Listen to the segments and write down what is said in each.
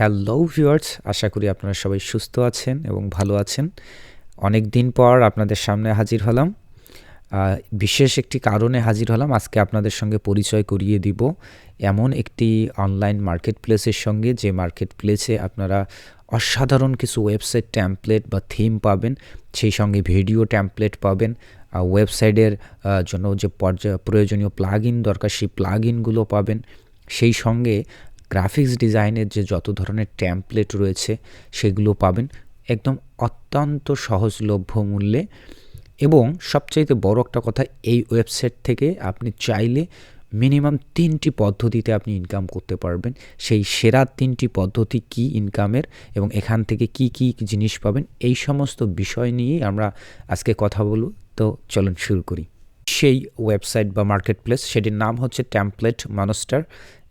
Hello viewers আশা করি আপনারা সবাই সুস্থ আছেন এবং ভালো আছেন। অনেক দিন পর আপনাদের সামনে হাজির হলাম। বিশেষ একটি কারণে হাজির হলাম। আজকে আপনাদের সঙ্গে পরিচয় করিয়ে দিব এমন একটি অনলাইন মার্কেট প্লেসের সঙ্গে, যে মার্কেট প্লেসে আপনারা অসাধারণ কিছু ওয়েবসাইট ট্যাম্পলেট বা থিম পাবেন, সেই সঙ্গে ভিডিও ট্যাম্পলেট পাবেন। ওয়েবসাইটের জন্য যে পর্যা, প্রয়োজনীয় প্লাগ দরকার, সেই প্লাগ পাবেন। সেই সঙ্গে গ্রাফিক্স ডিজাইনের যে যত ধরনের ট্যাম্পলেট রয়েছে, সেগুলো পাবেন একদম অত্যন্ত সহজলভ্য মূল্যে। এবং সবচাইতে বড় একটা কথা, এই ওয়েবসাইট থেকে আপনি চাইলে মিনিমাম তিনটি পদ্ধতিতে আপনি ইনকাম করতে পারবেন। সেই সেরা তিনটি পদ্ধতি কি ইনকামের এবং এখান থেকে কি কি জিনিস পাবেন, এই সমস্ত বিষয় নিয়েই আমরা আজকে কথা বলব। তো চলুন শুরু করি। সেই ওয়েবসাইট বা মার্কেট প্লেস সেটির নাম হচ্ছে ট্যাম্পলেট মানস্টার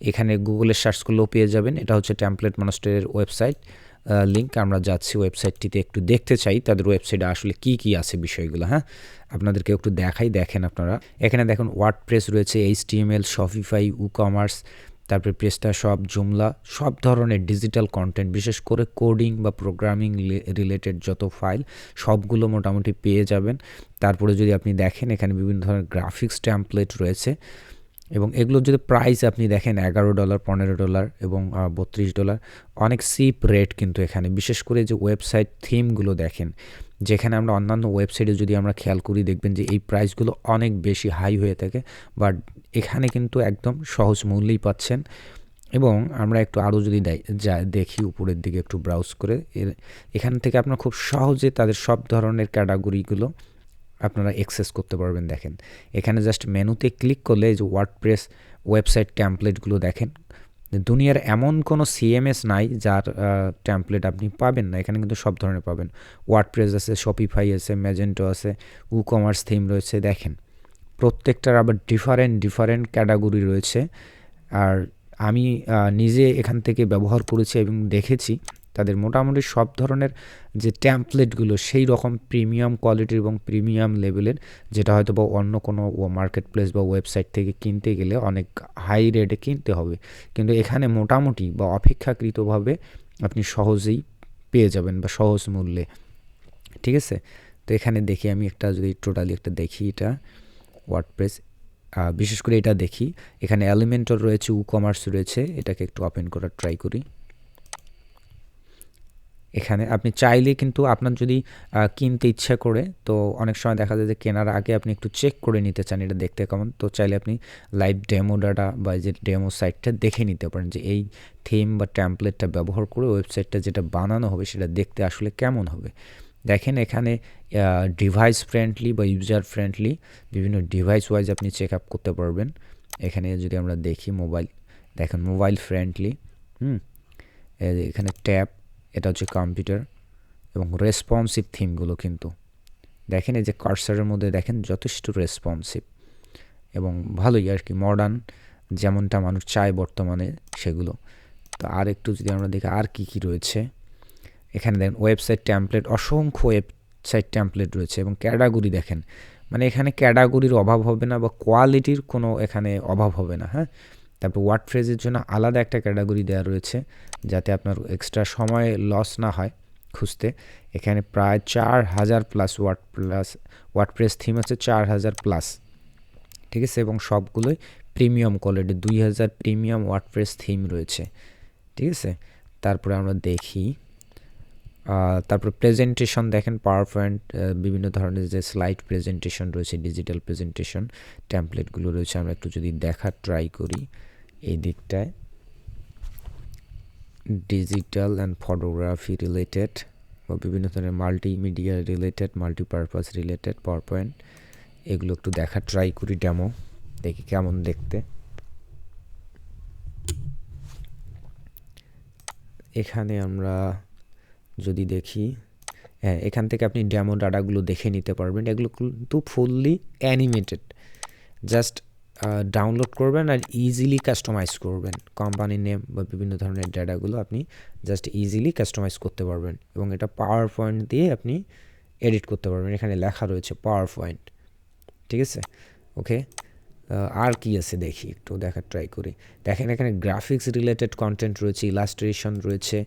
এখানে গুগলে সার্চ করলেও পেয়ে যাবেন। এটা হচ্ছে ট্যাম্পলেট মানস্টারের ওয়েবসাইট লিঙ্ক আমরা যাচ্ছি ওয়েবসাইটটিতে একটু দেখতে চাই, তাদের ওয়েবসাইটে আসলে কি কি আছে বিষয়গুলো হ্যাঁ? আপনাদেরকে একটু দেখাই, দেখেন আপনারা। এখানে দেখুন ওয়ার্ড প্রেস রয়েছে HTML Shopify WooCommerce তারপরে প্রেস্টা শপ জুমলা, সব ধরনের ডিজিটাল কন্টেন্ট বিশেষ করে কোডিং বা প্রোগ্রামিং রিলেটেড যত ফাইল সবগুলো মোটামুটি পেয়ে যাবেন। তারপরে যদি আপনি দেখেন এখানে বিভিন্ন ধরনের গ্রাফিক্স ট্যাম্পলেট রয়েছে এবং এগুলোর যদি প্রাইস আপনি দেখেন এগারো ডলার পনেরো ডলার এবং বত্রিশ ডলার অনেক সিপ রেট কিন্তু এখানে। বিশেষ করে যে ওয়েবসাইট থিমগুলো দেখেন যেখানে আমরা অন্যান্য ওয়েবসাইটে যদি আমরা খেয়াল করি, দেখবেন যে এই প্রাইসগুলো অনেক বেশি হাই হয়ে থাকে বাট এখানে কিন্তু একদম সহজ মূল্যেই পাচ্ছেন। এবং আমরা একটু আরও যদি যা দেখি উপরের দিকে একটু ব্রাউজ করে এখান থেকে আপনার খুব সহজে তাদের সব ধরনের ক্যাটাগরিগুলো আপনারা অ্যাক্সেস করতে পারবেন, দেখেন। এখানে জাস্ট মেনুতে ক্লিক করলে যে ওয়ার্ডপ্রেস ওয়েবসাইট ট্যাম্পলেটগুলো দেখেন দুনিয়ার এমন কোনো সিএমএস নাই যার ট্যাম্পলেট আপনি পাবেন না। এখানে কিন্তু সব ধরনের পাবেন। ওয়ার্ডপ্রেস আছে শপিফাই আছে ম্যাজেন্টো আছে উ কমার্স থিম রয়েছে, দেখেন। প্রত্যেকটার আবার ডিফারেন্ট ডিফারেন্ট ক্যাটাগরি রয়েছে। আর আমি নিজে এখান থেকে ব্যবহার করেছি এবং দেখেছি। তাদের মোটামুটি সব ধরনের যে ট্যাম্পলেটগুলো সেই রকম প্রিমিয়াম কোয়ালিটির এবং প্রিমিয়াম লেভেলের যেটা হয়তো বা অন্য কোনো মার্কেট প্লেস বা ওয়েবসাইট থেকে কিনতে গেলে অনেক হাই রেটে কিনতে হবে। কিন্তু এখানে মোটামুটি বা অপেক্ষাকৃতভাবে আপনি সহজেই পেয়ে যাবেন বা সহজ মূল্যে। ঠিক আছে? তো এখানে দেখি আমি একটা যদি টোটালি একটা দেখি এটা ওয়ার্ডপ্রেস বিশেষ করে এটা দেখি। এখানে এলিমেন্টর রয়েছে উ কমার্স রয়েছে। এটাকে একটু ওপেন করার ট্রাই করি। এখানে। আপনি চাইলে কিন্তু আপনার যদি কিনতে ইচ্ছা করে, তো অনেক সময় দেখা যায় যে কেনার আগে আপনি একটু চেক করে নিতে চান এটা দেখতে কেমন। তো চাইলে আপনি লাইভ ডেমো ডাটা বা যে ডেমো সাইটটা দেখে নিতে পারেন যে এই থিম বা ট্যাম্পলেটটা ব্যবহার করে ওয়েবসাইটটা যেটা বানানো হবে সেটা দেখতে আসলে কেমন হবে। দেখেন এখানে ডিভাইস ফ্রেন্ডলি বা ইউজার ফ্রেন্ডলি বিভিন্ন ডিভাইস ওয়াইজ আপনি চেক আপ করতে পারবেন। এখানে যদি আমরা দেখি মোবাইল দেখেন মোবাইল ফ্রেন্ডলি হুম? এখানে ট্যাব এটা হচ্ছে কম্পিউটার এবং রেসপন্সিভ থিমগুলো কিন্তু। দেখেন এই যে কার্সারের মধ্যে দেখেন যথেষ্ট রেসপন্সিভ এবং ভালোই আর কি মডার্ন যেমনটা মানুষ চায় বর্তমানে সেগুলো। তো আর একটু যদি আমরা দেখি আর কি কি রয়েছে। এখানে দেখেন ওয়েবসাইট ট্যাম্পলেট অসংখ্য ওয়েবসাইট ট্যাম্পলেট রয়েছে এবং ক্যাটাগরি দেখেন। মানে এখানে ক্যাটাগরির অভাব হবে না বা কোয়ালিটির কোনো এখানে অভাব হবে না হ্যাঁ? তারপর ওয়ার্ড ফ্রেজের জন্য আলাদা একটা ক্যাটাগরি দেওয়া রয়েছে যাতে আপনার এক্সট্রা সময় লস না হয় খুঁজতে। এখানে প্রায় চার হাজার plus word plus WordPress theme আছে চার হাজার প্লাস ঠিক আছে? এবং সবগুলোই প্রিমিয়াম কোয়ালিটি দুই হাজার প্রিমিয়াম ওয়ার্ড প্রেস থিম রয়েছে, ঠিক আছে? তারপরে আমরা দেখি তারপর প্রেজেন্টেশন দেখেন পাওয়ার পয়েন্ট বিভিন্ন ধরনের যে স্লাইড প্রেজেন্টেশন রয়েছে ডিজিটাল প্রেজেন্টেশন ট্যাম্পলেটগুলো রয়েছে, আমরা একটু যদি দেখার ট্রাই করি। এই দিকটায় ডিজিটাল অ্যান্ড ফটোগ্রাফি রিলেটেড বা বিভিন্ন ধরনের multimedia related multipurpose related PowerPoint এগুলো একটু দেখা ট্রাই করি ডেমো দেখি কেমন দেখতে। এখানে আমরা যদি দেখি হ্যাঁ এখান থেকে আপনি ডেমো ডাটাগুলো দেখে নিতে পারবেন। এগুলো কিন্তু ফুললি অ্যানিমেটেড জাস্ট ডাউনলোড করবেন আর ইজিলি কাস্টমাইজ করবেন। কোম্পানি নেম বা বিভিন্ন ধরনের ডাটাগুলো আপনি জাস্ট ইজিলি কাস্টমাইজ করতে পারবেন এবং এটা পাওয়ার পয়েন্ট দিয়ে আপনি এডিট করতে পারবেন। এখানে লেখা রয়েছে পাওয়ার পয়েন্ট ঠিক আছে? ওকে আর কি আছে দেখি একটু, দেখার ট্রাই করি। দেখেন এখানে গ্রাফিক্স রিলেটেড কন্টেন্ট রয়েছে ইলাস্ট্রেশন রয়েছে,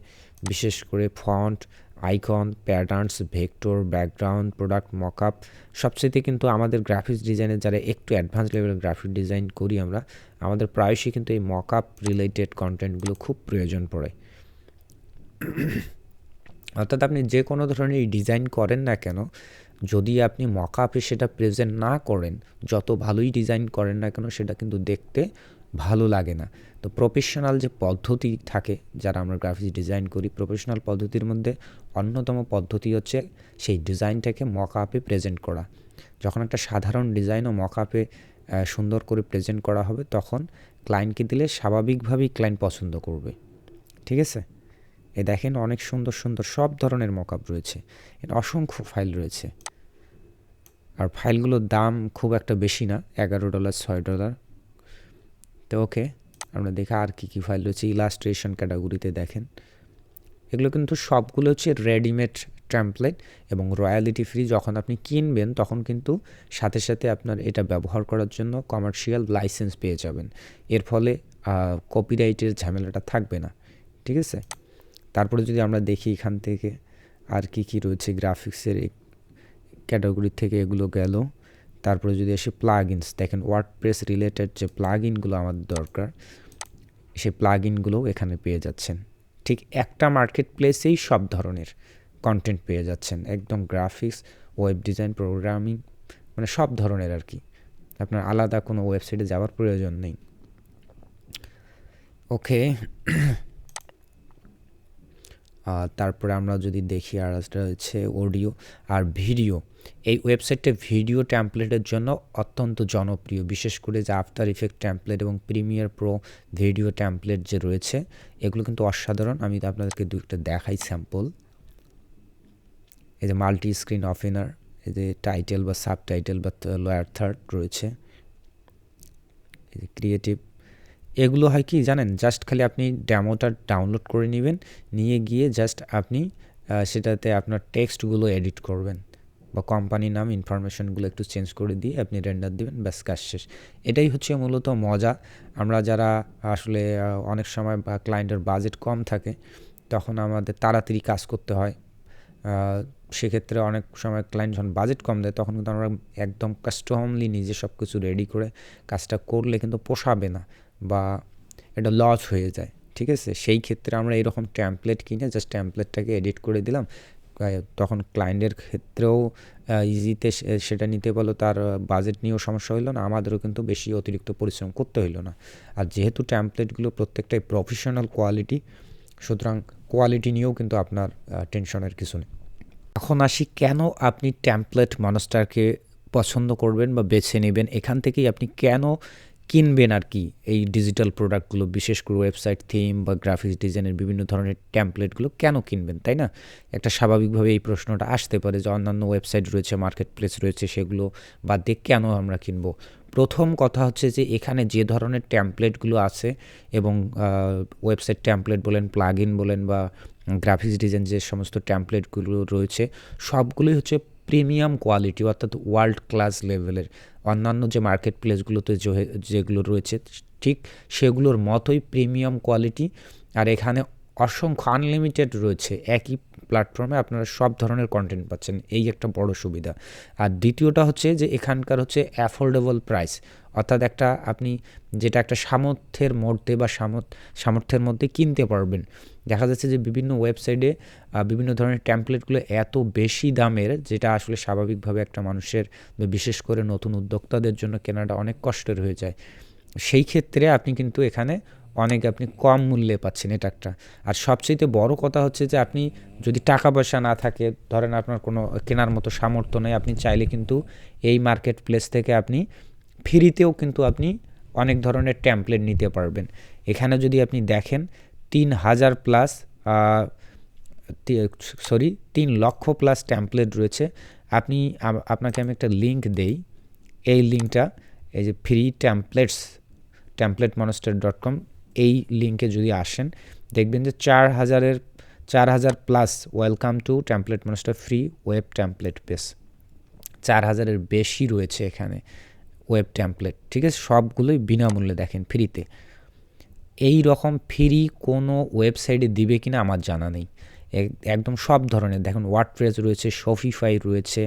বিশেষ করে font icon, patterns, vector, background, product mockup সবচেয়ে কিন্তু আমাদের গ্রাফিক্স ডিজাইনের যারা একটু অ্যাডভান্স লেভেলের গ্রাফিক ডিজাইন করি আমরা, আমাদের প্রায়শই কিন্তু এই মকআপ রিলেটেড কন্টেন্টগুলো খুব প্রয়োজন পড়ে। অর্থাৎ আপনি যে কোনো ধরনের ডিজাইন করেন না কেন, যদি আপনি মকআপে সেটা প্রেজেন্ট না করেন, যত ভালোই ডিজাইন করেন না কেন, সেটা কিন্তু দেখতে ভালো লাগে না। তো প্রফেশনাল যে পদ্ধতি থাকে, যারা আমরা গ্রাফিক্স ডিজাইন করি প্রফেশনাল পদ্ধতির মধ্যে অন্যতম পদ্ধতি হচ্ছে সেই ডিজাইনটাকে মক আপে প্রেজেন্ট করা। যখন একটা সাধারণ ডিজাইন ডিজাইনও মকআপে সুন্দর করে প্রেজেন্ট করা হবে, তখন ক্লায়েন্টকে দিলে স্বাভাবিকভাবেই ক্লায়েন্ট পছন্দ করবে। ঠিক আছে? এ দেখেন অনেক সুন্দর সুন্দর সব ধরনের মকআপ রয়েছে। এর অসংখ্য ফাইল রয়েছে। আর ফাইলগুলোর দাম খুব একটা বেশি না, এগারো ডলার ছয় ডলার তো ওকে, আমরা দেখে আর কী কী ফাইল রয়েছে। ইলাস্ট্রেশন ক্যাটাগরিতে দেখেন। এগুলো কিন্তু সবগুলো হচ্ছে রেডিমেড ট্যাম্পলেট এবং রয়্যালিটি ফ্রি যখন আপনি কিনবেন, তখন কিন্তু সাথে সাথে আপনার এটা ব্যবহার করার জন্য কমার্শিয়াল লাইসেন্স পেয়ে যাবেন। এর ফলে কপিরাইটের ঝামেলাটা থাকবে না। ঠিক আছে? তারপরে যদি আমরা দেখি এখান থেকে আর কি কি রয়েছে গ্রাফিক্সের ক্যাটাগরি থেকে এগুলো গেল। তারপরে যদি আসে প্লাগ ইনস দেখেন ওয়ার্ড প্রেস রিলেটেড যে প্লাগ ইনগুলো আমাদের দরকার, সেই প্লাগ ইনগুলোও এখানে পেয়ে যাচ্ছেন। ঠিক একটা মার্কেট প্লেসেই সব ধরনের কন্টেন্ট পেয়ে যাচ্ছেন। একদম গ্রাফিক্স ওয়েব ডিজাইন প্রোগ্রামিং মানে সব ধরনের আর কি। আপনার আলাদা কোনো ওয়েবসাইটে যাওয়ার প্রয়োজন নেই। ওকে। তারপরে আমরা যদি দেখি আর হচ্ছে অডিও আর ভিডিও এই ওয়েবসাইটটা ভিডিও ট্যাম্পলেটের জন্য অত্যন্ত জনপ্রিয়, বিশেষ করে যে আফটার ইফেক্ট ট্যাম্পলেট এবং প্রিমিয়ার প্রো ভিডিও ট্যাম্পলেট যে রয়েছে, এগুলো কিন্তু অসাধারণ। আমি আপনাদেরকে দুইটা দেখাই স্যাম্পল এই যে মাল্টি স্ক্রিন অফেনার এই যে টাইটেল বা সাব টাইটেল বা লয়ার থার্ড রয়েছে। এই যে ক্রিয়েটিভ এগুলো হয় কি জানেন? জাস্ট খালি আপনি ড্যামোটা ডাউনলোড করে নেবেন, নিয়ে গিয়ে জাস্ট আপনি সেটাতে আপনার টেক্সটগুলো এডিট করবেন। বা কোম্পানির নাম ইনফরমেশনগুলো একটু চেঞ্জ করে দিয়ে আপনি রেন্ডার দিবেন, ব্যাস কাজ শেষ। এটাই হচ্ছে মূলত মজা। আমরা যারা আসলে অনেক সময় বা ক্লায়েন্টের বাজেট কম থাকে, তখন আমাদের তাড়াতাড়ি কাজ করতে হয়। সেক্ষেত্রে অনেক সময় ক্লায়েন্ট যখন বাজেট কম দেয়, তখন কিন্তু আমরা একদম কাস্টমলি নিজে সব কিছু রেডি করে কাজটা করলে কিন্তু পোষাবে না বা এটা লস হয়ে যায়, ঠিক আছে? সেই ক্ষেত্রে আমরা এরকম ট্যাম্পলেট কিনে জাস্ট ট্যাম্পলেটটাকে এডিট করে দিলাম। তখন ক্লায়েন্টের ক্ষেত্রেও ইজিতে সেটা নিতে বলো, তার বাজেট নিয়েও সমস্যা হইল না, আমাদেরও কিন্তু বেশি অতিরিক্ত পরিশ্রম করতে হইল না। আর যেহেতু ট্যাম্পলেটগুলো প্রত্যেকটাই প্রফেশনাল কোয়ালিটি সুতরাং কোয়ালিটি নিয়েও কিন্তু আপনার টেনশনের কিছু নেই। এখন আসি, কেন আপনি ট্যাম্পলেট মনস্টারকে পছন্দ করবেন বা বেছে নেবেন? এখান থেকেই আপনি কেন কিনবেন আর কি। এই ডিজিটাল প্রোডাক্টগুলো বিশেষ করে ওয়েবসাইট থিম বা গ্রাফিক্স ডিজাইনের বিভিন্ন ধরনের ট্যাম্পলেটগুলো কেন কিনবেন, তাই না? একটা স্বাভাবিকভাবে এই প্রশ্নটা আসতে পারে যে অন্যান্য ওয়েবসাইট রয়েছে মার্কেট প্লেস রয়েছে, সেগুলো বাদ দিয়ে কেন আমরা কিনবো? প্রথম কথা হচ্ছে যে এখানে যে ধরনের ট্যাম্পলেটগুলো আছে এবং ওয়েবসাইট ট্যাম্পলেট বলেন প্লাগ বলেন বা গ্রাফিক্স ডিজাইন যে সমস্ত ট্যাম্পলেটগুলো রয়েছে, সবগুলোই হচ্ছে প্রিমিয়াম কোয়ালিটি অর্থাৎ ওয়ার্ল্ড ক্লাস লেভেলের অন্যান্য যে মার্কেট প্লেসগুলোতে যেগুলো রয়েছে, ঠিক সেগুলোর মতোই প্রিমিয়াম কোয়ালিটি আর এখানে অসংখ্য আনলিমিটেড রয়েছে। একই প্ল্যাটফর্মে আপনারা সব ধরনের কন্টেন্ট পাচ্ছেন। এই একটা বড় সুবিধা। আর দ্বিতীয়টা হচ্ছে যে এখানকার হচ্ছে অ্যাফোর্ডেবল প্রাইস অর্থাৎ একটা আপনি যেটা একটা সামর্থ্যের মধ্যে বা সামর্থ্যের মধ্যে কিনতে পারবেন। দেখা যাচ্ছে যে বিভিন্ন ওয়েবসাইটে বিভিন্ন ধরনের ট্যাম্পলেটগুলো এত বেশি দামের, যেটা আসলে স্বাভাবিকভাবে একটা মানুষের বিশেষ করে নতুন উদ্যোক্তাদের জন্য কেনাটা অনেক কষ্টের হয়ে যায়। সেই ক্ষেত্রে আপনি কিন্তু এখানে অনেক আপনি কম মূল্যে পাচ্ছেন এটা একটা। আর সবচেয়ে বড় কথা হচ্ছে যে আপনি যদি টাকা পয়সা না থাকে, ধরেন আপনার কোনো কেনার মতো সামর্থ্য নেই, আপনি চাইলে কিন্তু এই মার্কেট প্লেস থেকে আপনি ফ্রিতেও কিন্তু আপনি অনেক ধরনের ট্যাম্পলেট নিতে পারবেন। এখানে যদি আপনি দেখেন, তিন হাজার প্লাস সরি তিন লক্ষ প্লাস ট্যাম্পলেট রয়েছে। আপনি আপনাকে আমি একটা লিঙ্ক দেই। এই লিঙ্কটা এই যে free templates template monster dot com এই লিঙ্কে যদি আসেন, দেখবেন যে চার হাজারের, চার হাজার plus welcome to template monster free web template pace চার হাজারের বেশি রয়েছে এখানে ওয়েব ট্যাম্পলেট ঠিক আছে? সবগুলোই বিনামূল্যে দেখেন ফ্রিতে এই রকম ফ্রি কোনো ওয়েবসাইটে দিবে কিনা আমার জানা নেই। একদম সব ধরনের, দেখুন ওয়ার্ডপ্রেস রয়েছে শফিফাই রয়েছে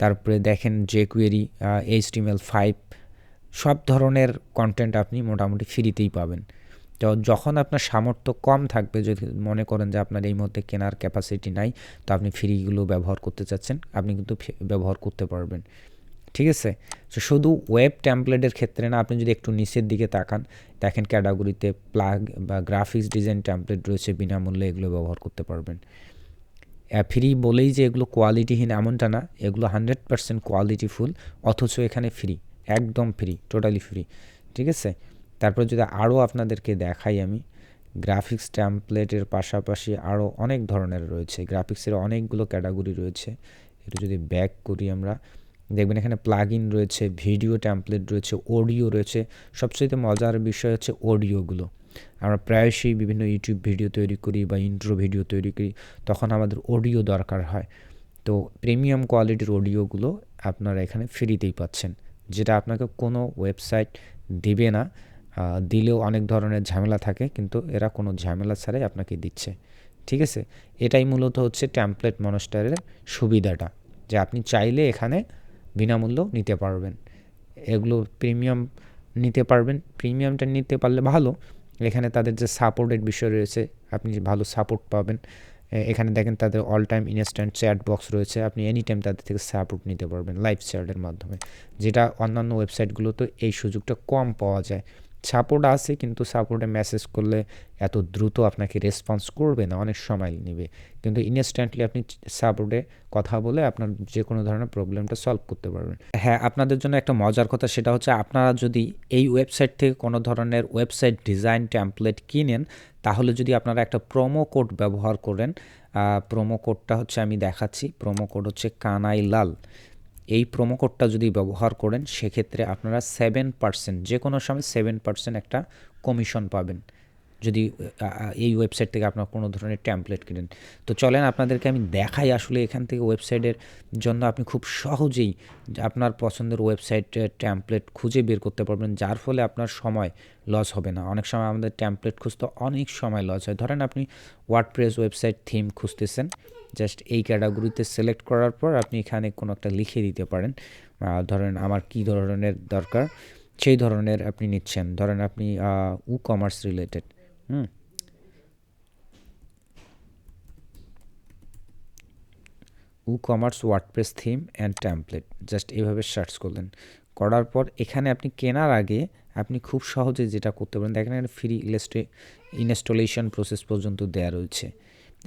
তারপরে দেখেন জেকুয়েরি এইচ এইচটিএমএল ফাইভ সব ধরনের কন্টেন্ট আপনি মোটামুটি ফ্রিতেই পাবেন। তো যখন আপনার সামর্থ্য কম থাকবে, যদি মনে করেন যে আপনার এই মধ্যে কেনার ক্যাপাসিটি নাই, তো আপনি ফ্রিগুলো ব্যবহার করতে চাচ্ছেন, আপনি কিন্তু ব্যবহার করতে পারবেন। ঠিক আছে? তো শুধু ওয়েব ট্যাম্পলেটের ক্ষেত্রে না, আপনি যদি একটু নিচের দিকে তাকান, দেখেন ক্যাটাগরিতে প্লাগ বা গ্রাফিক্স ডিজাইন ট্যাম্পলেট রয়েছে বিনামূল্যে, এগুলো ব্যবহার করতে পারবেন। ফ্রি বলেই যে এগুলো কোয়ালিটিহীন এমনটা না, এগুলো হান্ড্রেড পারসেন্ট কোয়ালিটিফুল অথচ এখানে ফ্রি একদম ফ্রি টোটালি ফ্রি ঠিক আছে? তারপর যদি আরও আপনাদেরকে দেখাই আমি গ্রাফিক্স ট্যাম্পলেটের পাশাপাশি আরও অনেক ধরনের রয়েছে গ্রাফিক্সের অনেকগুলো ক্যাটাগরি রয়েছে, এটা যদি ব্যাক করি আমরা, দেখবেন এখানে প্লাগ ইন রয়েছে ভিডিও ট্যাম্পলেট রয়েছে অডিও রয়েছে সবচেয়ে মজার বিষয় হচ্ছে অডিওগুলো আমরা প্রায়শই বিভিন্ন ইউটিউব ভিডিও তৈরি করি বা ইন্ট্রো ভিডিও তৈরি করি, তখন আমাদের অডিও দরকার হয়। তো প্রিমিয়াম কোয়ালিটির অডিওগুলো আপনারা এখানে ফ্রিতেই পাচ্ছেন। যেটা আপনাকে কোনো ওয়েবসাইট দিবে না দিলেও অনেক ধরনের ঝামেলা থাকে, কিন্তু এরা কোনো ঝামেলা ছাড়াই আপনাকে দিচ্ছে। ঠিক আছে? এটাই মূলত হচ্ছে ট্যাম্পলেট মনস্টারের সুবিধাটা, যে আপনি চাইলে এখানে বিনামূল্য নিতে পারবেন। এগুলো প্রিমিয়াম নিতে পারবেন প্রিমিয়ামটা নিতে পারলে ভালো। এখানে তাদের যে সাপোর্টের বিষয় রয়েছে, আপনি ভালো সাপোর্ট পাবেন। এখানে দেখেন তাদের all time instant chat box রয়েছে। আপনি এনি টাইম তাদের থেকে সাপোর্ট নিতে পারবেন লাইভ চ্যাটের মাধ্যমে। যেটা অন্যান্য ওয়েবসাইটগুলোতে এই সুযোগটা কম পাওয়া যায়। সাপোর্ট আছে, কিন্তু সাপোর্টে মেসেজ করলে এত দ্রুত আপনাকে রেসপন্স করবে না, অনেক সময় নেবে। কিন্তু ইনস্ট্যান্টলি আপনি সাপোর্টে কথা বলে আপনার যে কোনো ধরনের প্রবলেমটা সলভ করতে পারবেন। হ্যাঁ আপনাদের জন্য একটা মজার কথা, সেটা হচ্ছে আপনারা যদি এই ওয়েবসাইট থেকে কোনো ধরনের ওয়েবসাইট ডিজাইন ট্যাম্পলেট কিনেন তাহলে যদি আপনারা একটা প্রোমো কোড ব্যবহার করেন প্রোমো কোডটা হচ্ছে আমি দেখাচ্ছি প্রোমো কোড হচ্ছে কানাই লাল। এই প্রোমো কোডটা যদি ব্যবহার করেন, সেক্ষেত্রে আপনারা সেভেন পার্সেন্ট যে কোনো সময় সেভেন পার্সেন্ট একটা কমিশন পাবেন। যদি এই ওয়েবসাইট থেকে আপনার কোনো ধরনের ট্যাম্পলেট কিনেন। তো চলেন আপনাদেরকে আমি দেখাই আসলে এখান থেকে ওয়েবসাইটের জন্য আপনি খুব সহজেই আপনার পছন্দের ওয়েবসাইট ট্যাম্পলেট খুঁজে বের করতে পারবেন, যার ফলে আপনার সময় লস হবে না। অনেক সময় আমাদের ট্যাম্পলেট খুঁজতে অনেক সময় লস হয়। ধরেন আপনি ওয়ার্ডপ্রেস ওয়েবসাইট থিম খুঁজতেছেন জাস্ট এই ক্যাটাগরিতে সিলেক্ট করার পর আপনি এখানে কোনো একটা লিখে দিতে পারেন। ধরেন আমার কি ধরনের দরকার, সেই ধরনের আপনি নিচ্ছেন। ধরেন আপনি WooCommerce related hmm WooCommerce WordPress theme and template just এইভাবে সার্চ করলেন। করার পর এখানে আপনি কেনার আগে আপনি খুব সহজে যেটা করতে পারেন, দেখেন এখানে ফ্রি ইনস্টে ইনস্টলেশন প্রসেস পর্যন্ত দেওয়া রয়েছে।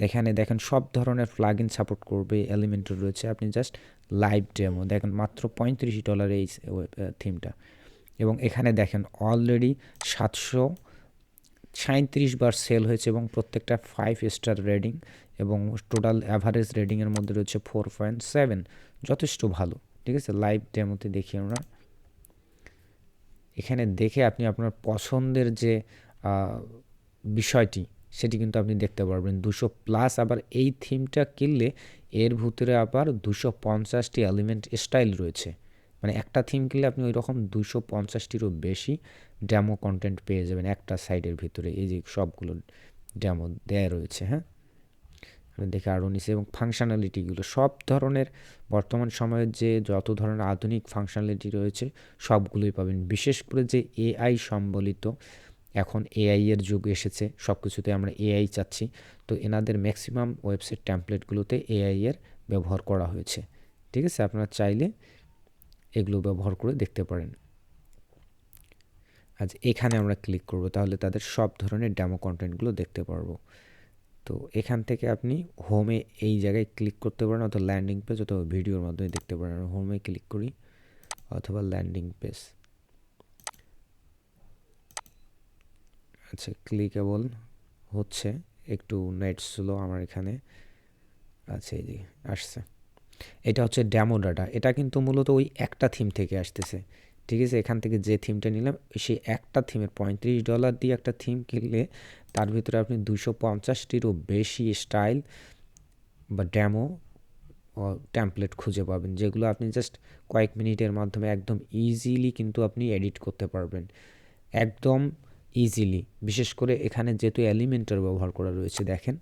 এখানে দেখেন সব ধরনের প্লাগ ইন সাপোর্ট করবে এলিমেন্টও রয়েছে। আপনি জাস্ট লাইভ ডেমো দেখেন মাত্র পঁয়ত্রিশ ডলার এই থিমটা এবং এখানে দেখেন অলরেডি সাতশো সাঁত্রিশ বার সেল হয়েছে এবং প্রত্যেকটা ফাইভ স্টার রেটিং এবং টোটাল অ্যাভারেজ রেটিংয়ের মধ্যে রয়েছে ফোর পয়েন্ট সেভেন যথেষ্ট ভালো, ঠিক আছে? লাইভ ডেমোতে দেখি আমরা। এখানে দেখে আপনি আপনার পছন্দের যে বিষয়টি, সেটি কিন্তু আপনি দেখতে পারবেন। দুশো প্লাস আবার এই থিমটা কিনলে এর ভিতরে আবার দুশো পঞ্চাশটি এলিমেন্ট স্টাইল রয়েছে। মানে একটা থিম কিনলে আপনি ওই রকম দুশো পঞ্চাশটিরও বেশি ড্যামো কন্টেন্ট পেয়ে যাবেন একটা সাইডের ভিতরে। এই যে সবগুলো ড্যামো দেয়া রয়েছে হ্যাঁ? দেখে আরও নিচে এবং ফাংশনালিটিগুলো সব ধরনের বর্তমান সময়ের যে যত ধরনের আধুনিক ফাংশনালিটি রয়েছে, সবগুলোই পাবেন। বিশেষ করে যে এআই সম্বলিত এখন এআই এর যুগ এসেছে সব কিছুতে আমরা এআই চাচ্ছি। তো এনাদের ম্যাক্সিমাম ওয়েবসাইট ট্যাম্পলেটগুলোতে এআই এর ব্যবহার করা হয়েছে। ঠিক আছে? আপনারা চাইলে এগুলো ব্যবহার করে দেখতে পারেন। আজ এখানে আমরা ক্লিক করব, তাহলে তাদের সব ধরনের ডেমো কন্টেন্টগুলো দেখতে পারব। তো এখান থেকে আপনি হোমে এই জায়গায় ক্লিক করতে পারেন, অথবা ল্যান্ডিং পেজ অথবা ভিডিওর মাধ্যমে দেখতে পারেন। হোমে ক্লিক করি, অথবা ল্যান্ডিং পেজ আচ্ছা ক্লিকেবল হচ্ছে। একটু নেট স্লো আমার এখানে। আচ্ছা এই যে, আসছে। এটা হচ্ছে ড্যামো ডাটা এটা কিন্তু মূলত ওই একটা থিম থেকে আসতেছে। ঠিক আছে? এখান থেকে যে থিমটা নিলাম, সেই একটা থিমের পঁয়ত্রিশ ডলার দিয়ে একটা থিম কিনলে তার ভিতরে আপনি দুশো পঞ্চাশটিরও বেশি স্টাইল বা ড্যামো ট্যাম্পলেট খুঁজে পাবেন, যেগুলো আপনি জাস্ট কয়েক মিনিটের মাধ্যমে একদম ইজিলি কিন্তু আপনি এডিট করতে পারবেন। একদম ইজিলি বিশেষ করে এখানে যেহেতু এলিমেন্টের ব্যবহার করা রয়েছে, দেখেন।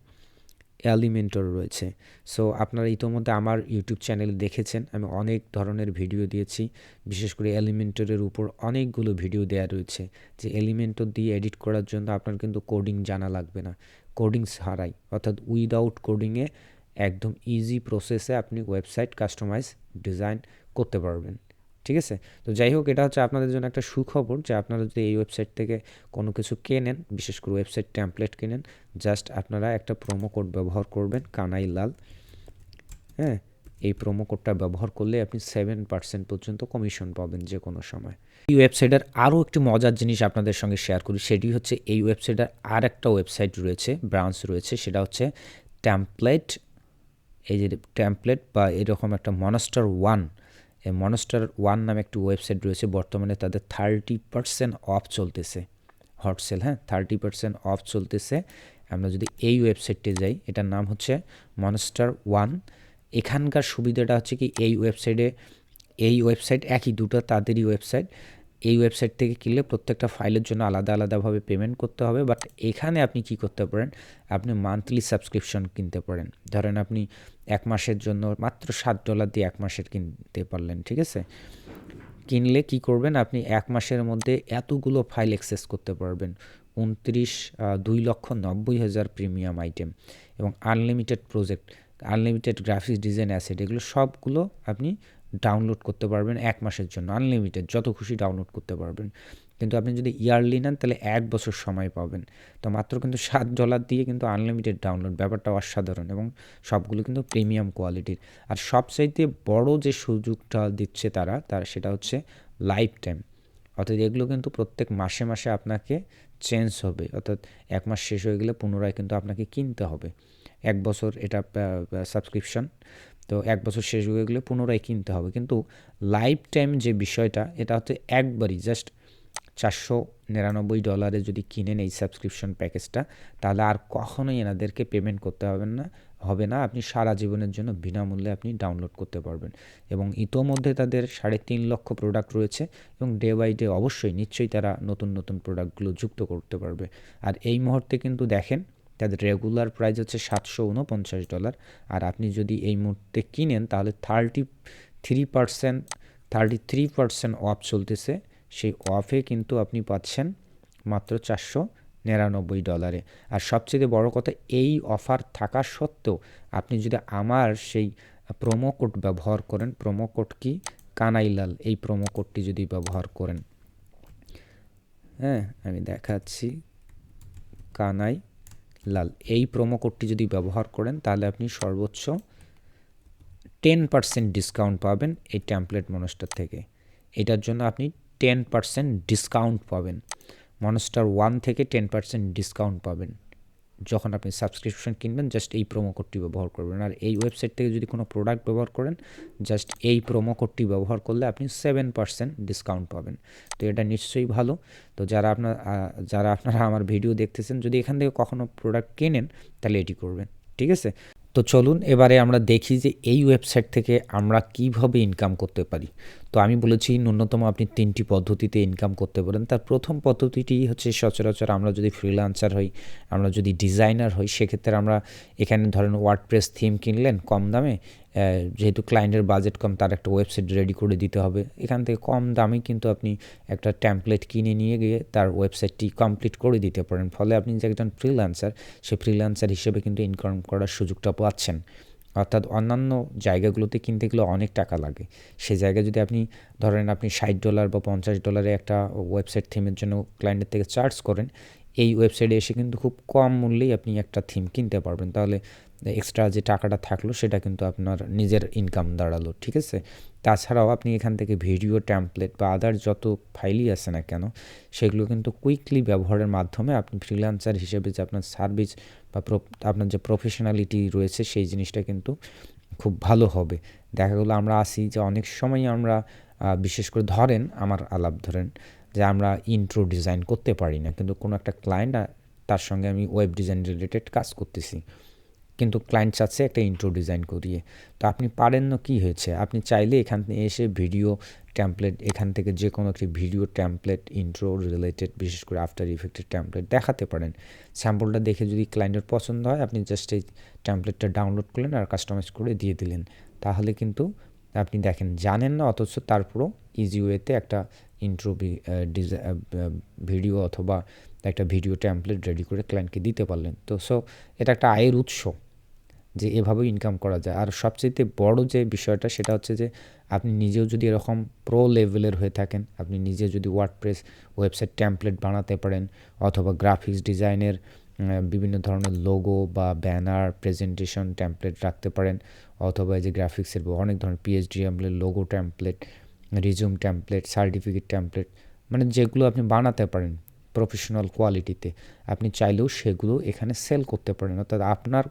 এলিমেন্টর রয়েছে। সো আপনারা ইতোমধ্যে আমার ইউটিউব চ্যানেলে দেখেছেন। আমি অনেক ধরনের ভিডিও দিয়েছি। বিশেষ করে এলিমেন্টরের উপর অনেকগুলো ভিডিও দেওয়া রয়েছে। যে এলিমেন্টর দিয়ে এডিট করার জন্য আপনার কিন্তু কোডিং জানা লাগবে না। কোডিং ছাড়াই অর্থাৎ উইদাউট কোডিংয়ে একদম ইজি প্রসেসে আপনি ওয়েবসাইট কাস্টমাইজ ডিজাইন করতে পারবেন। ঠিক আছে? তো যাই হোক, এটা হচ্ছে আপনাদের জন্য একটা সুখবর যে আপনারা যদি এই ওয়েবসাইট থেকে কোনো কিছু কেনেন, বিশেষ করে ওয়েবসাইট ট্যাম্পলেট কেনেন জাস্ট আপনারা একটা প্রোমো কোড ব্যবহার করবেন কানাই লাল। হ্যাঁ? এই প্রোমো কোডটা ব্যবহার করলে আপনি সেভেন পার্সেন্ট পর্যন্ত কমিশন পাবেন যে কোনো সময়। এই ওয়েবসাইটের আরও একটি মজার জিনিস আপনাদের সঙ্গে শেয়ার করি, সেটি হচ্ছে এই ওয়েবসাইটের আর একটা ওয়েবসাইট রয়েছে ব্রাঞ্চ রয়েছে, সেটা হচ্ছে ট্যাম্পলেট এই যে ট্যাম্পলেট বা এরকম একটা মনস্টার ওয়ান মনস্টার ওয়ান নামে একটি ওয়েবসাইট রয়েছে, বর্তমানে তাদের থার্টি পার্সেন্ট অফ চলতেছে। হট সেল হ্যাঁ থার্টি পার্সেন্ট অফ চলতেছে। আমরা যদি এই ওয়েবসাইটটি যাই, এটার নাম হচ্ছে মনস্টার ওয়ান এখানকার সুবিধাটা হচ্ছে কি, এই ওয়েবসাইটে এই ওয়েবসাইট একই, দুটো তাদেরই ওয়েবসাইট এই ওয়েবসাইট থেকে কিনলে প্রত্যেকটা ফাইলের জন্য আলাদা আলাদাভাবে পেমেন্ট করতে হবে বাট এখানে আপনি কি করতে পারেন, আপনি মান্থলি সাবস্ক্রিপশন কিনতে পারেন। ধরেন আপনি এক মাসের জন্য, মাত্র সাত ডলার দিয়ে এক মাসের কিনতে পারলেন, ঠিক আছে? কিনলে কি করবেন আপনি? এক মাসের মধ্যে এতগুলো ফাইল অ্যাক্সেস করতে পারবেন। উনত্রিশ দুই লক্ষ নব্বই হাজার প্রিমিয়াম আইটেম এবং unlimited project unlimited graphics design asset এগুলো সবগুলো আপনি ডাউনলোড করতে পারবেন এক মাসের জন্য আনলিমিটেড যত খুশি ডাউনলোড করতে পারবেন। কিন্তু আপনি যদি ইয়ারলি নেন, তাহলে এক বছর সময় পাবেন। তো মাত্র কিন্তু সাত ডলার দিয়ে কিন্তু আনলিমিটেড ডাউনলোড ব্যাপারটা অসাধারণ এবং সবগুলো কিন্তু প্রিমিয়াম কোয়ালিটির আর সবচাইতে বড় যে সুযোগটা দিচ্ছে তারা, তার সেটা হচ্ছে লাইফ টাইম অর্থাৎ এগুলো কিন্তু প্রত্যেক মাসে মাসে আপনাকে চেঞ্জ হবে। অর্থাৎ এক মাস শেষ হয়ে গেলে পুনরায় কিন্তু আপনাকে কিনতে হবে। এক বছর এটা সাবস্ক্রিপশন তো এক বছর শেষ হয়ে গেলে পুনরায় কিনতে হবে। কিন্তু লাইফ টাইম যে বিষয়টা, এটা হচ্ছে একবারই জাস্ট চারশো নিরানব্বই ডলারে যদি কিনেন এই সাবস্ক্রিপশন প্যাকেজটা, তাহলে আর কখনোই এনাদেরকে পেমেন্ট করতে হবে না হবে না। আপনি সারা জীবনের জন্য বিনামূল্যে আপনি ডাউনলোড করতে পারবেন। এবং ইতোমধ্যে তাদের সাড়ে তিন লক্ষ প্রোডাক্ট রয়েছে এবং ডে বাই ডে অবশ্যই নিশ্চয়ই তারা নতুন নতুন প্রোডাক্টগুলো যুক্ত করতে পারবে। আর এই মুহূর্তে কিন্তু দেখেন, তাদের রেগুলার প্রাইস হচ্ছে সাতশো উনপঞ্চাশ ডলার আর আপনি যদি এই মুহূর্তে কিনেন, তাহলে thirty three percent thirty three percent off চলতেছে। সেই অফে কিন্তু আপনি পাচ্ছেন মাত্র চারশো নিরানব্বই ডলারে। আর সবচেয়ে বড় কথা, এই অফার থাকা সত্ত্বেও আপনি যদি আমার সেই প্রোমো কোড ব্যবহার করেন প্রোমো কোড কি? কানাইলাল এই প্রোমো কোডটি যদি ব্যবহার করেন। হ্যাঁ আমি দেখাচ্ছি। কানাই লাল, এই প্রোমো কোডটি যদি ব্যবহার করেন, তাহলে আপনি সর্বোচ্চ টেন পার্সেন্ট ডিসকাউন্ট পাবেন এই ট্যাম্পলেট মনস্টার থেকে। এটার জন্য আপনি টেন পার্সেন্ট ডিসকাউন্ট পাবেন। মনস্টার ওয়ান থেকে টেন পার্সেন্ট ডিসকাউন্ট পাবেন। যখন আপনি সাবস্ক্রিপশন কিনবেন জাস্ট এই প্রোমো কোডটি ব্যবহার করবেন। আর এই ওয়েবসাইট থেকে যদি কোনো প্রোডাক্ট ব্যবহার করেন জাস্ট এই প্রোমো কোডটি ব্যবহার করলে আপনি সেভেন পার্সেন্ট ডিসকাউন্ট পাবেন। তো এটা নিশ্চয়ই ভালো। তো যারা আপনার যারা আপনারা আমার ভিডিও দেখতেছেন, যদি এখান থেকে কখনও প্রোডাক্ট কেনেন, তাহলে এটি করবেন। ঠিক আছে? তো চলুন, এবারে আমরা দেখি যে এই ওয়েবসাইট থেকে আমরা কীভাবে ইনকাম করতে পারি। তো আমি বলেছি ন্যূনতম আপনি তিনটি পদ্ধতিতে ইনকাম করতে পারেন। তার প্রথম পদ্ধতিটি হচ্ছে সচরাচর আমরা যদি ফ্রিলান্সার হই, আমরা যদি ডিজাইনার হই, সেক্ষেত্রে আমরা এখানে ধরেন ওয়ার্ডপ্রেস থিম কিনলেন কম দামে যেহেতু ক্লায়েন্টের বাজেট কম, তার একটা ওয়েবসাইট রেডি করে দিতে হবে। এখান থেকে কম দামে কিন্তু আপনি একটা ট্যাম্পলেট কিনে নিয়ে গিয়ে তার ওয়েবসাইটটি কমপ্লিট করে দিতে পারেন। ফলে আপনি যে একজন ফ্রিল্যান্সার সে ফ্রিল্যান্সার হিসেবে কিন্তু ইনকাম করার সুযোগটা পাচ্ছেন। অর্থাৎ অন্যান্য জায়গাগুলোতে কিনতে গেলে অনেক টাকা লাগে। সে জায়গায় যদি আপনি, ধরেন আপনি ষাট ডলার বা পঞ্চাশ ডলারে একটা ওয়েবসাইট থিমের জন্য ক্লায়েন্টের থেকে চার্জ করেন, এই ওয়েবসাইটে এসে কিন্তু খুব কম মূল্যেই আপনি একটা থিম কিনতে পারবেন। তাহলে এক্সট্রা যে টাকাটা থাকল, সেটা কিন্তু আপনার নিজের ইনকাম দাঁড়াল, ঠিক আছে? তাছাড়াও আপনি এখান থেকে ভিডিও ট্যাম্পলেট বা আদার যত ফাইলই আছে না কেন, সেগুলো কিন্তু কুইকলি ব্যবহারের মাধ্যমে আপনি ফ্রিল্যান্সার হিসেবে যে আপনার সার্ভিস বা আপনার যে প্রফেশনালিটি রয়েছে, সেই জিনিসটা কিন্তু খুব ভালো হবে। দেখা গেলো আমরা আসি যে অনেক সময় আমরা বিশেষ করে ধরেন আমার আলাপ ধরেন যে আমরা ইন্ট্রো ডিজাইন করতে পারি না, কিন্তু কোনো একটা ক্লায়েন্ট তার সঙ্গে আমি ওয়েব ডিজাইন রিলেটেড কাজ করতেছি। কিন্তু ক্লায়েন্ট চাচ্ছে একটা ইন্ট্রো ডিজাইন করিয়ে। তো আপনি পারেন না, কী হয়েছে? আপনি চাইলে এখান থেকে এসে ভিডিও ট্যাম্পলেট এখান থেকে যে কোনো একটি ভিডিও ট্যাম্পলেট ইন্ট্রো রিলেটেড বিশেষ করে আফটার ইফেক্টের ট্যাম্পলেট দেখাতে পারেন। স্যাম্পলটা দেখে যদি ক্লায়েন্টের পছন্দ হয়, আপনি জাস্ট এই ট্যাম্পলেটটা ডাউনলোড করলেন আর কাস্টমাইজ করে দিয়ে দিলেন। তাহলে কিন্তু আপনি দেখেন, জানেন না, অথচ তারপরও ইজি ওয়েতে একটা ইন্ট্রো ভিডিও অথবা একটা ভিডিও ট্যাম্পলেট রেডি করে ক্লায়েন্টকে দিতে পারলেন। তো সো এটা একটা আয়ের উৎস। যে এভাবেও ইনকাম করা যায়। আর সবচেয়ে বড় যে বিষয়টা সেটা হচ্ছে যে, আপনি নিজেও যদি এরকম প্রো লেভেলের হয়ে থাকেন, আপনি নিজে যদি ওয়ার্ডপ্রেস ওয়েবসাইট ট্যাম্পলেট বানাতে পারেন, অথবা গ্রাফিক্স ডিজাইনের বিভিন্ন ধরনের লোগো বা ব্যানার প্রেজেন্টেশন ট্যাম্পলেট রাখতে পারেন, অথবা এই যে গ্রাফিক্সের অনেক ধরনের PhD template logo template resume template certificate template মানে যেগুলো আপনি বানাতে পারেন। প্রফেশনাল কোয়ালিটিতে আপনি চাইলেও সেগুলো এখানে সেল করতে পারেন। অর্থাৎ আপনার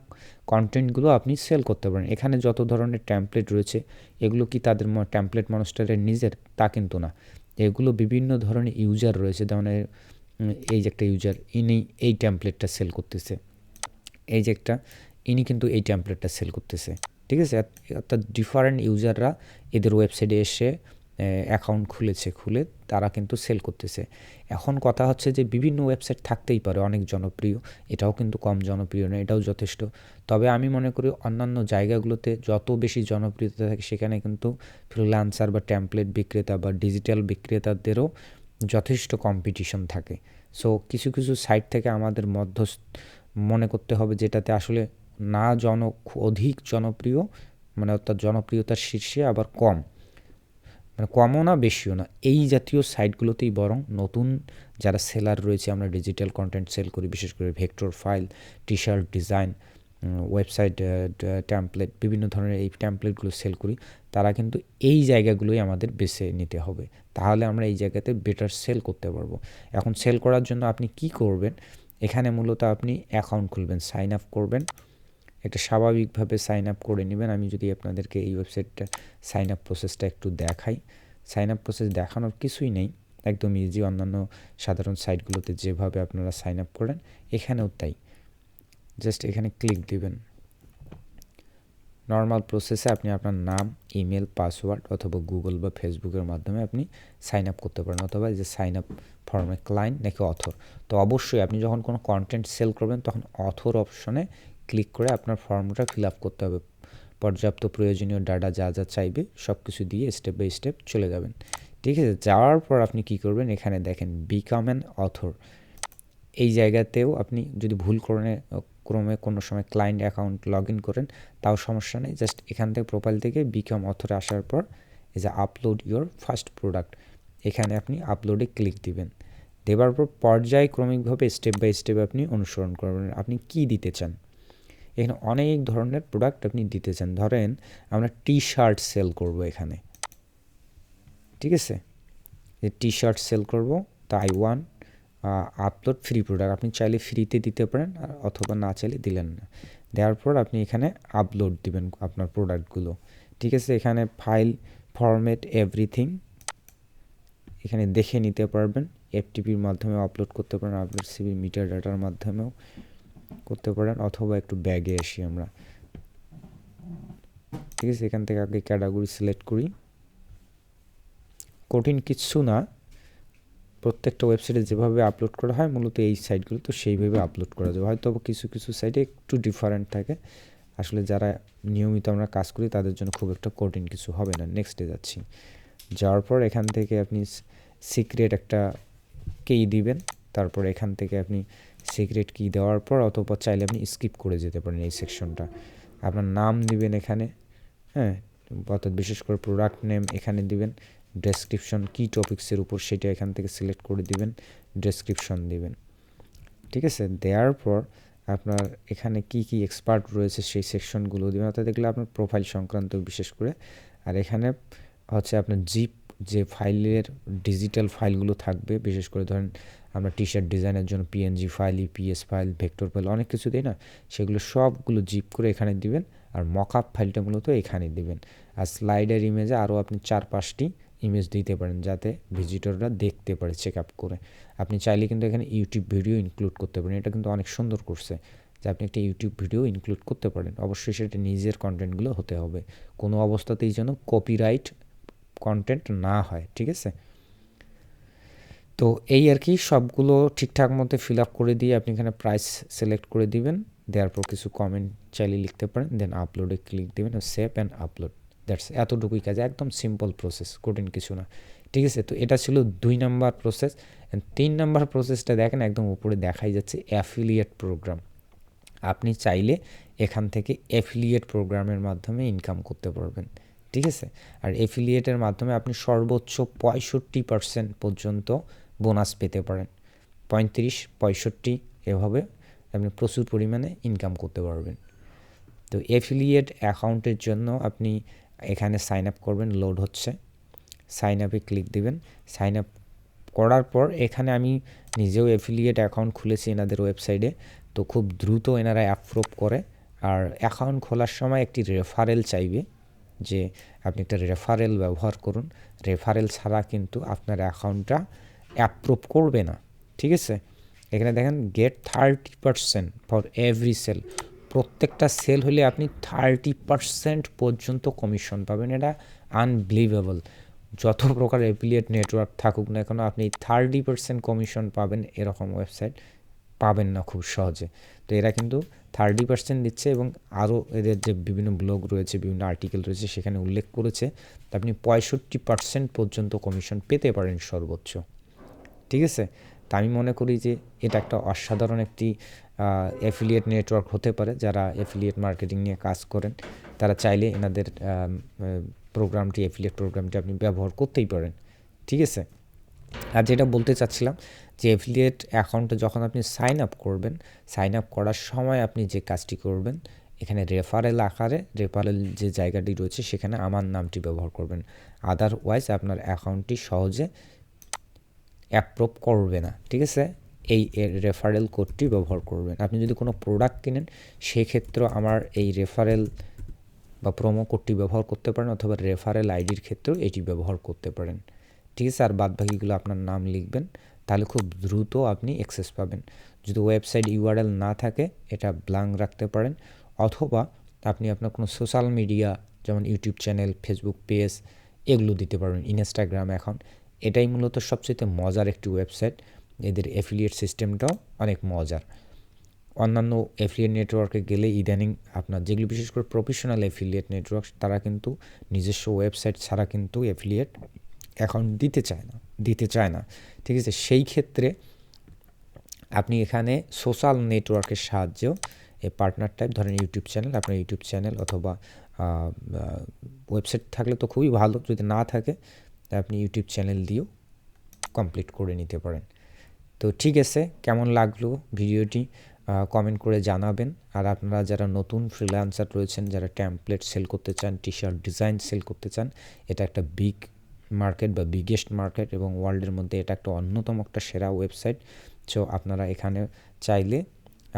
কন্টেন্টগুলো আপনি সেল করতে পারেন। এখানে যত ধরনের ট্যাম্পলেট রয়েছে, এগুলো কি তাদের ট্যাম্পলেট মানুষটারের নিজের? তা কিন্তু না। এগুলো বিভিন্ন ধরনের ইউজার রয়েছে। যেমন এই যে একটা ইউজার ইনি এই ট্যাম্পলেটটা সেল করতেছে। এই যে একটা, ইনি কিন্তু এই ট্যাম্পলেটটা সেল করতেছে। ঠিক আছে? অর্থাৎ ডিফারেন্ট ইউজাররা এদের ওয়েবসাইটে এসে অ্যাকাউন্ট খুলেছে, খুলে তারা কিন্তু সেল করতেছে। এখন কথা হচ্ছে যে বিভিন্ন ওয়েবসাইট থাকতেই পারে অনেক জনপ্রিয়, এটাও কিন্তু কম জনপ্রিয় নয়, এটাও যথেষ্ট। তবে আমি মনে করি অন্যান্য জায়গাগুলোতে যত বেশি জনপ্রিয়তা থাকে সেখানে কিন্তু ফ্রিলান্সার বা ট্যাম্পলেট বিক্রেতা বা ডিজিটাল বিক্রেতাদেরও যথেষ্ট কম্পিটিশন থাকে। সো কিছু কিছু সাইট থেকে আমাদের মধ্য মনে করতে হবে যেটাতে আসলে না জন অধিক জনপ্রিয় মানে অর্থাৎ জনপ্রিয়তার শীর্ষে আবার কম। মানে কমও না, বেশিও না। এই জাতীয় সাইটগুলোতেই বরং নতুন যারা সেলার রয়েছে, আমরা ডিজিটাল কন্টেন্ট সেল করি, বিশেষ করে vector file T shirt design website template, বিভিন্ন ধরনের এই ট্যাম্পলেটগুলো সেল করি, তারা কিন্তু এই জায়গাগুলোই আমাদের বেছে নিতে হবে। তাহলে আমরা এই জায়গাতে বেটার সেল করতে পারব। এখন সেল করার জন্য আপনি কি করবেন? এখানে মূলত আপনি অ্যাকাউন্ট খুলবেন, সাইন আপ করবেন। একটা স্বাভাবিকভাবে সাইন আপ করে নেবেন। আমি যদি আপনাদেরকে এই ওয়েবসাইটটা সাইন আপ প্রসেসটা একটু দেখাই। সাইন আপ প্রসেস দেখানোর কিছুই নেই। একদম ইজি অন্যান্য সাধারণ সাইটগুলোতে যেভাবে আপনারা সাইন আপ করেন, এখানেও তাই। জাস্ট এখানে ক্লিক দিবেন। নর্মাল প্রসেসে আপনি আপনার নাম ইমেল পাসওয়ার্ড অথবা গুগল বা ফেসবুকের মাধ্যমে আপনি সাইন আপ করতে পারেন অথবা যে সাইন আপ ফর্মে ক্লায়েন্ট নাকি অথর তো অবশ্যই আপনি যখন কোনো কন্টেন্ট সেল করবেন, তখন অথর অপশনে ক্লিক করে আপনার ফর্মটা ফিল আপ করতে হবে। পর্যাপ্ত প্রয়োজনীয় ডাটা যা যা চাইবে সব কিছু দিয়ে স্টেপ বাই স্টেপ চলে যাবেন। ঠিক আছে, যাওয়ার পর আপনি কি করবেন? এখানে দেখেন বিকাম অ্যান অথর এই জায়গাতেও আপনি যদি ভুল করে ক্রমে কোনো সময় ক্লায়েন্ট অ্যাকাউন্ট লগ ইন করেন, তাও সমস্যা নেই। জাস্ট এখান থেকে প্রোফাইল থেকে বিকাম অথরে আসার পর, এই যে আপলোড ইউর ফার্স্ট প্রোডাক্ট এখানে আপনি আপলোডে ক্লিক দিবেন। দেবার পর পর্যায়ক্রমিকভাবে স্টেপ বাই স্টেপ আপনি অনুসরণ করবেন। আপনি কি দিতে চান? এখানে অনেক ধরনের প্রোডাক্ট আপনি দিতে চান। ধরেন, আমরা টি শার্ট সেল করব এখানে। ঠিক আছে? টি শার্ট সেল করব তাই ওয়ান আপলোড ফ্রি প্রোডাক্ট আপনি চাইলে ফ্রিতে দিতে পারেন অথবা না চাইলে দিলেন না। দেওয়ার পর আপনি এখানে আপলোড দিবেন আপনার প্রোডাক্টগুলো ঠিক আছে? এখানে ফাইল ফরম্যাট এভরিথিং এখানে দেখে নিতে পারবেন। এফটিপির মাধ্যমে আপলোড করতে পারেন আপলোড সিবি মিটার ডাটার মাধ্যমেও। করতে পারেন, অথবা একটু ব্যাগে আসি আমরা। ঠিক আছে, এখান থেকে আগে ক্যাটাগরি সিলেক্ট করি। কঠিন কিছু না। প্রত্যেকটা ওয়েবসাইটে যেভাবে আপলোড করা হয়, মূলত এই সাইটগুলো তো সেইভাবে আপলোড করা যাবে হয়তো কিছু কিছু সাইটে একটু ডিফারেন্ট থাকে। আসলে যারা নিয়মিত আমরা কাজ করি, তাদের জন্য খুব একটা কঠিন কিছু হবে না। নেক্সটে যাচ্ছি। যাওয়ার পর এখান থেকে আপনি সিক্রেট একটা কেই দিবেন। তারপর এখান থেকে আপনি সিক্রেট কি দেওয়ার পর অথবা চাইলে আপনি স্কিপ করে যেতে পারেন এই সেকশনটা। আপনার নাম দিবেন এখানে হ্যাঁ? অর্থাৎ বিশেষ করে প্রোডাক্ট নেম এখানে দিবেন ডেসক্রিপশন কী টপিক্সের উপর সেটা এখান থেকে সিলেক্ট করে দিবেন ডেসক্রিপশন দিবেন। ঠিক আছে? দেওয়ার পর আপনার এখানে কি কি এক্সপার্ট রয়েছে সেই সেকশনগুলো দিবেন, অর্থাৎ দেখলে আপনার প্রোফাইল সংক্রান্ত বিশেষ করে। আর এখানে হচ্ছে আপনার জিপ যে ফাইলের ডিজিটাল ফাইলগুলো থাকবে, বিশেষ করে ধরেন আমরা টি শার্ট ডিজাইনের জন্য PNG file EPS file vector file অনেক কিছু দিই না? সেগুলো সবগুলো জিপ করে এখানে দিবেন আর মক আপ ফাইলটা মূলত এখানে দিবেন। আর স্লাইডের ইমেজে আরও আপনি চার পাঁচটি ইমেজ দিতে পারেন যাতে ভিজিটররা দেখতে পারে চেক আপ করে। আপনি চাইলে কিন্তু এখানে ইউটিউব ভিডিও ইনক্লুড করতে পারেন। এটা কিন্তু অনেক সুন্দর করছে যে আপনি একটা ইউটিউব ভিডিও ইনক্লুড করতে পারেন। অবশ্যই সেটা নিজের কন্টেন্টগুলো হতে হবে। কোনো অবস্থাতেই যেন কপিরাইট কন্টেন্ট না হয়, ঠিক আছে? তো এই আর কি সবগুলো ঠিকঠাক মতো ফিল আপ করে দিয়ে আপনি এখানে প্রাইস সিলেক্ট করে দিবেন। দেওয়ার পর কিছু কমেন্ট চাইলে লিখতে পারেন দেন আপলোডে ক্লিক দেবেন সেভ অ্যান্ড আপলোড দ্যাটস এতটুকুই কাজ, একদম সিম্পল প্রসেস কঠিন কিছু না। ঠিক আছে, তো এটা ছিল দুই নাম্বার প্রসেস তিন নাম্বার প্রসেসটা দেখেন একদম উপরে দেখাই যাচ্ছে অ্যাফিলিয়েট প্রোগ্রাম আপনি চাইলে এখান থেকে অ্যাফিলিয়েট প্রোগ্রামের মাধ্যমে ইনকাম করতে পারবেন। ঠিক আছে? আর এফিলিয়েটের মাধ্যমে আপনি সর্বোচ্চ পঁয়ষট্টি পার্সেন্ট পর্যন্ত বোনাস পেতে পারেন। পঁয়ত্রিশ, পঁয়ষট্টি এভাবে আপনি প্রচুর পরিমাণে ইনকাম করতে পারবেন। তো এফিলিয়েট অ্যাকাউন্টের জন্য আপনি এখানে সাইন আপ করবেন লোড হচ্ছে। সাইন আপে ক্লিক দিবেন। সাইন আপ করার পর এখানে আমি নিজেও এফিলিয়েট অ্যাকাউন্ট খুলেছি এনাদের ওয়েবসাইটে তো খুব দ্রুত এনারা অ্যাপ্রুভ করে। আর অ্যাকাউন্ট খোলার সময় একটি রেফারেল চাইবে যে আপনি একটা রেফারেল ব্যবহার করুন। রেফারেল ছাড়া কিন্তু আপনার অ্যাকাউন্টটা অ্যাপ্রুভ করবে না, ঠিক আছে? এখানে দেখেন get thirty percent for every sale প্রত্যেকটা সেল হলে আপনি থার্টি পারসেন্ট পর্যন্ত কমিশন পাবেন। এটা আনবিলিভেবল যত প্রকার অ্যাফিলিয়েট নেটওয়ার্ক থাকুক না কেন, আপনি থার্টি পার্সেন্ট কমিশন পাবেন এরকম ওয়েবসাইট পাবেন না খুব সহজে। তো এরা কিন্তু থার্টি পার্সেন্ট দিচ্ছে এবং আরও এদের যে বিভিন্ন ব্লগ রয়েছে, বিভিন্ন আর্টিকেল রয়েছে, সেখানে উল্লেখ করেছে। আপনি পঁয়ষট্টি পার্সেন্ট পর্যন্ত কমিশন পেতে পারেন সর্বোচ্চ। ঠিক আছে? তা আমি মনে করি যে এটা একটা অসাধারণ একটি অ্যাফিলিয়েট নেটওয়ার্ক হতে পারে যারা অ্যাফিলিয়েট মার্কেটিং নিয়ে কাজ করেন। তারা চাইলে এনাদের প্রোগ্রামটি অ্যাফিলিয়েট প্রোগ্রামটি আপনি ব্যবহার করতেই পারেন। ঠিক আছে? আর যেটা বলতে চাচ্ছিলাম যে অ্যাফিলিয়েট অ্যাকাউন্টে যখন আপনি সাইন আপ করবেন সাইন আপ করার সময় আপনি যে কাজটি করবেন, এখানে রেফারেল আকারে রেফারেল যে জায়গাটি রয়েছে সেখানে আমার নামটি ব্যবহার করবেন। আদারওয়াইজ আপনার অ্যাকাউন্টটি সহজে অ্যাপ্রুভ করবে না, ঠিক আছে? এই রেফারেল কোডটি ব্যবহার করবেন আপনি যদি কোনো প্রোডাক্ট কিনেন, সেক্ষেত্রেও আমার এই রেফারেল বা প্রোমো কোডটি ব্যবহার করতে পারেন অথবা রেফারেল আইডির ক্ষেত্রেও এটি ব্যবহার করতে পারেন। ঠিক আছে? আর বাদবাকিগুলো আপনার নাম লিখবেন, তাহলে খুব দ্রুত আপনি অ্যাক্সেস পাবেন। যদি ওয়েবসাইট ইউআরএল না থাকে, এটা ব্লাঙ্ক রাখতে পারেন, অথবা আপনি আপনার কোনো সোশ্যাল মিডিয়া যেমন ইউটিউব চ্যানেল ফেসবুক পেজ এগুলো দিতে পারবেন ইনস্টাগ্রাম এখন এটাই মূলত সবচেয়ে মজার একটি ওয়েবসাইট। এদের অ্যাফিলিয়েট সিস্টেমটাও অনেক মজার। অন্যান্য অ্যাফিলিয়েট নেটওয়ার্কে গেলে ইদানিং আপনার যেগুলি বিশেষ করে প্রফেশনাল অ্যাফিলিয়েট নেটওয়ার্ক তারা কিন্তু নিজস্ব ওয়েবসাইট ছাড়া কিন্তু অ্যাফিলিয়েট অ্যাকাউন্ট দিতে চায় না, দিতে চায় না। ঠিক আছে? সেই ক্ষেত্রে আপনি এখানে সোশ্যাল নেটওয়ার্কের সাহায্যেও এই পার্টনার টাইপ ধরেন ইউটিউব চ্যানেল আপনার ইউটিউব চ্যানেল অথবা ওয়েবসাইট থাকলে তো খুবই ভালো। যদি না থাকে আপনি ইউটিউব চ্যানেল দিয়েও কমপ্লিট করে নিতে পারেন। তো ঠিক আছে, কেমন লাগল ভিডিওটি কমেন্ট করে জানাবেন। আর আপনারা যারা নতুন ফ্রিল্যান্সার রয়েছেন, যারা ট্যাম্পলেট সেল করতে চান টি শার্ট ডিজাইন সেল করতে চান, এটা একটা বিগ মার্কেট বা বিগেস্ট মার্কেট এবং ওয়ার্ল্ডের মধ্যে এটা একটা অন্যতম একটা সেরা ওয়েবসাইট সো আপনারা এখানে চাইলে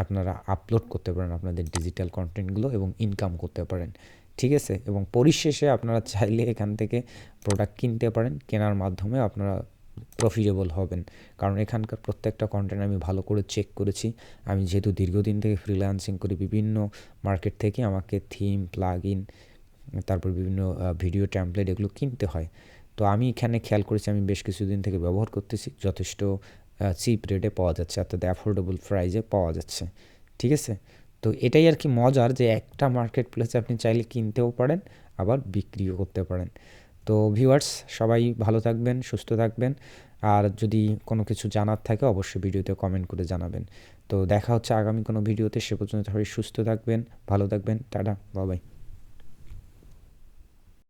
আপনারা আপলোড করতে পারেন আপনাদের ডিজিটাল কন্টেন্টগুলো এবং ইনকাম করতে পারেন। ঠিক আছে? এবং পরিশেষে আপনারা চাইলে এখান থেকে প্রোডাক্ট কিনতে পারেন। কেনার মাধ্যমে আপনারা প্রফিটেবল হবেন। কারণ এখানকার প্রত্যেকটা কন্টেন্ট আমি ভালো করে চেক করেছি। আমি যেহেতু দীর্ঘদিন থেকে ফ্রিল্যান্সিং করি, বিভিন্ন মার্কেট থেকে আমাকে থিম প্লাগ ইন তারপর বিভিন্ন ভিডিও ট্যাম্পলেট এগুলো কিনতে হয়। তো আমি এখানে খেয়াল করেছি, আমি বেশ কিছুদিন থেকে ব্যবহার করতেছি। যথেষ্ট চিপ রেটে পাওয়া যাচ্ছে, অর্থাৎ অ্যাফোর্ডেবল প্রাইজে পাওয়া যাচ্ছে। ঠিক আছে? তো এটাই আর কি মজার যে একটা মার্কেট প্লেসে আপনি চাইলে কিনতেও পারেন, আবার বিক্রিও করতে পারেন। তো ভিউয়ার্স সবাই ভালো থাকবেন, সুস্থ থাকবেন। আর যদি কোনো কিছু জানার থাকে, অবশ্যই ভিডিওতে কমেন্ট করে জানাবেন। তো দেখা হচ্ছে আগামী কোনো ভিডিওতে, সে পর্যন্ত সবাই সুস্থ থাকবেন, ভালো থাকবেন, টাটা বাবাই